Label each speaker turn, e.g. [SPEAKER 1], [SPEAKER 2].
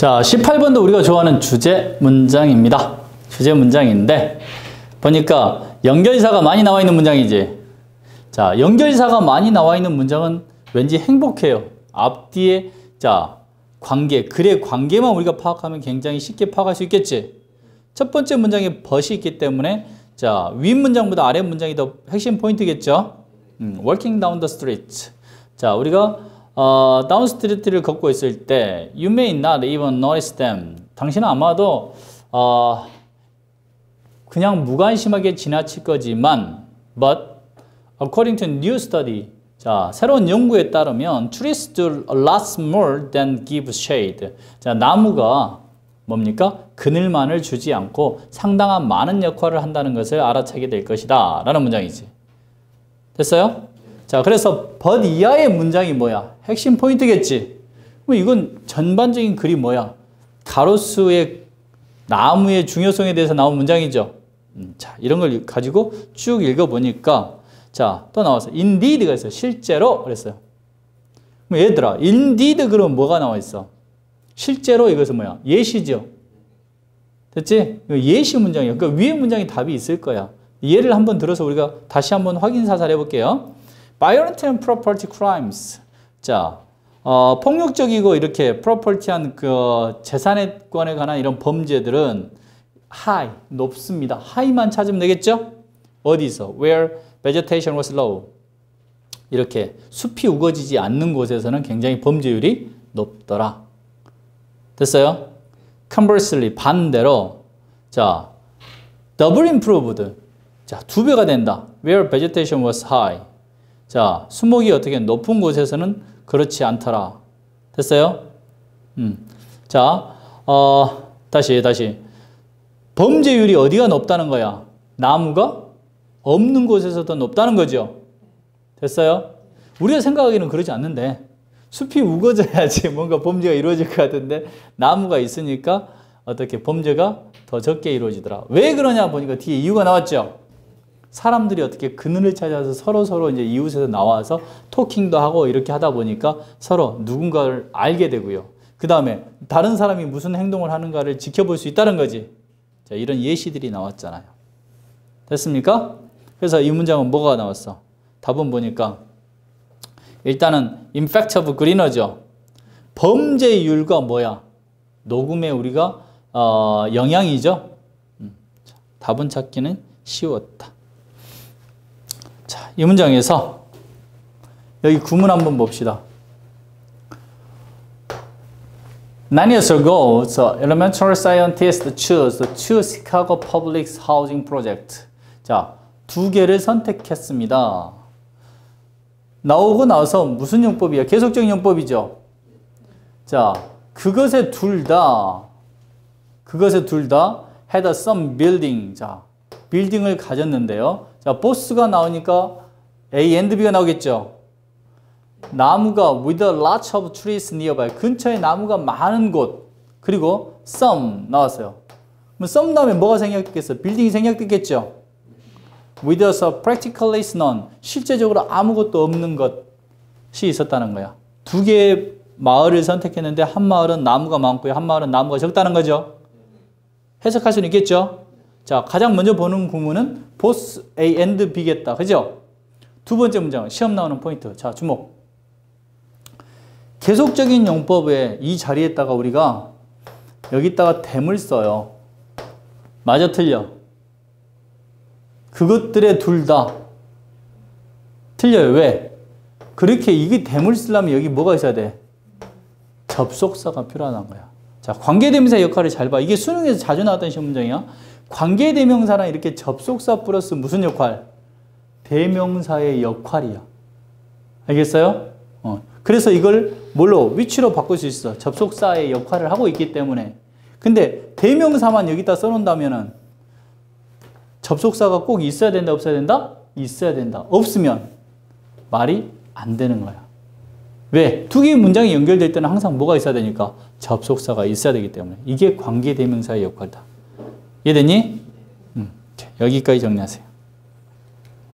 [SPEAKER 1] 자, 18번도 우리가 좋아하는 주제 문장입니다. 주제 문장인데 보니까 연결사가 많이 나와 있는 문장이지. 자, 연결사가 많이 나와 있는 문장은 왠지 행복해요. 앞뒤에 자, 관계, 글의 관계만 우리가 파악하면 굉장히 쉽게 파악할 수 있겠지. 첫 번째 문장에 벗이 있기 때문에 자, 윗 문장보다 아래 문장이 더 핵심 포인트겠죠. 음, walking down the street. 자, 우리가 어, 다운 스트리트를 걷고 있을 때 you may not even notice them. 당신은 아마도 어, 그냥 무관심하게 지나칠 거지만 but according to new study 자, 새로운 연구에 따르면 trees do a lot more than give shade. 자, 나무가 뭡니까? 그늘만을 주지 않고 상당한 많은 역할을 한다는 것을 알아차게 될 것이다. 라는 문장이지. 됐어요? 자, 그래서 but 이하의 문장이 뭐야? 핵심 포인트겠지. 그럼 이건 전반적인 글이 뭐야? 가로수의 나무의 중요성에 대해서 나온 문장이죠. 음, 자, 이런 걸 가지고 쭉 읽어보니까 자, 또 나와서 indeed가 있어요. 실제로 그랬어요. 그럼 얘들아, indeed 그럼 뭐가 나와 있어? 실제로 이것은 뭐야? 예시죠. 됐지? 예시 문장이에요. 그러니까 위에 문장이 답이 있을 거야. 예를 한번 들어서 우리가 다시 한번 확인 사살 해볼게요. Violent and property crimes. 자, 어, 폭력적이고 이렇게 프로퍼티한 그 재산권에 관한 이런 범죄들은 high, 높습니다. high만 찾으면 되겠죠? 어디서? Where vegetation was low. 이렇게 숲이 우거지지 않는 곳에서는 굉장히 범죄율이 높더라. 됐어요? conversely, 반대로, 자, double improved. 자, 두 배가 된다. Where vegetation was high. 자, 수목이 어떻게 높은 곳에서는 그렇지 않더라. 됐어요? 음. 자, 어, 다시, 다시. 범죄율이 어디가 높다는 거야? 나무가 없는 곳에서 더 높다는 거죠. 됐어요? 우리가 생각하기는 그러지 않는데 숲이 우거져야지 뭔가 범죄가 이루어질 것 같은데 나무가 있으니까 어떻게 범죄가 더 적게 이루어지더라. 왜 그러냐 보니까 뒤에 이유가 나왔죠. 사람들이 어떻게 그늘을 찾아서 서로 서로 이제 이웃에서 나와서 토킹도 하고 이렇게 하다 보니까 서로 누군가를 알게 되고요. 그 다음에 다른 사람이 무슨 행동을 하는가를 지켜볼 수 있다는 거지. 자, 이런 예시들이 나왔잖아요. 됐습니까? 그래서 이 문장은 뭐가 나왔어? 답은 보니까 일단은 임팩트 오브 그리너죠. 범죄율과 뭐야? 녹음에 우리가 어, 영향이죠. 음, 답은 찾기는 쉬웠다. 자, 이 문장에서 여기 구문 한번 봅시다. Nine years ago, the elementary scientists chose the two Chicago Public Housing Project. 자, 두 개를 선택했습니다. 나오고 나서 무슨 용법이야? 계속적인 용법이죠. 자, 그것에 둘 다, 그것에 둘 다 had some building. 자, 빌딩을 가졌는데요. 자, 보스가 나오니까 A and B가 나오겠죠. 나무가 with a lot of trees nearby. 근처에 나무가 많은 곳. 그리고 some 나왔어요. 그럼 some 다음에 뭐가 생략됐겠어? 빌딩이 생략됐겠죠. with a practically none. 실제적으로 아무것도 없는 것이 있었다는 거야. 두 개의 마을을 선택했는데 한 마을은 나무가 많고요. 한 마을은 나무가 적다는 거죠. 해석할 수는 있겠죠. 자, 가장 먼저 보는 구문은 both A and B겠다. 그죠? 두 번째 문장, 시험 나오는 포인트. 자, 주목. 계속적인 용법에 이 자리에다가 우리가 여기다가 댐을 써요. 맞아, 틀려. 그것들의 둘 다 틀려요. 왜? 그렇게 이게 댐을 쓰려면 여기 뭐가 있어야 돼? 접속사가 필요한 거야. 자, 관계대명사 역할을 잘 봐. 이게 수능에서 자주 나왔던 시험 문장이야. 관계대명사랑 이렇게 접속사 플러스 무슨 역할? 대명사의 역할이야. 알겠어요? 어. 그래서 이걸 뭘로? 위치로 바꿀 수 있어. 접속사의 역할을 하고 있기 때문에. 근데 대명사만 여기다 써놓는다면은 접속사가 꼭 있어야 된다, 없어야 된다? 있어야 된다. 없으면 말이 안 되는 거야. 왜? 두 개의 문장이 연결될 때는 항상 뭐가 있어야 되니까 접속사가 있어야 되기 때문에 이게 관계대명사의 역할이다. 이해됐니? 음, 여기까지 정리하세요.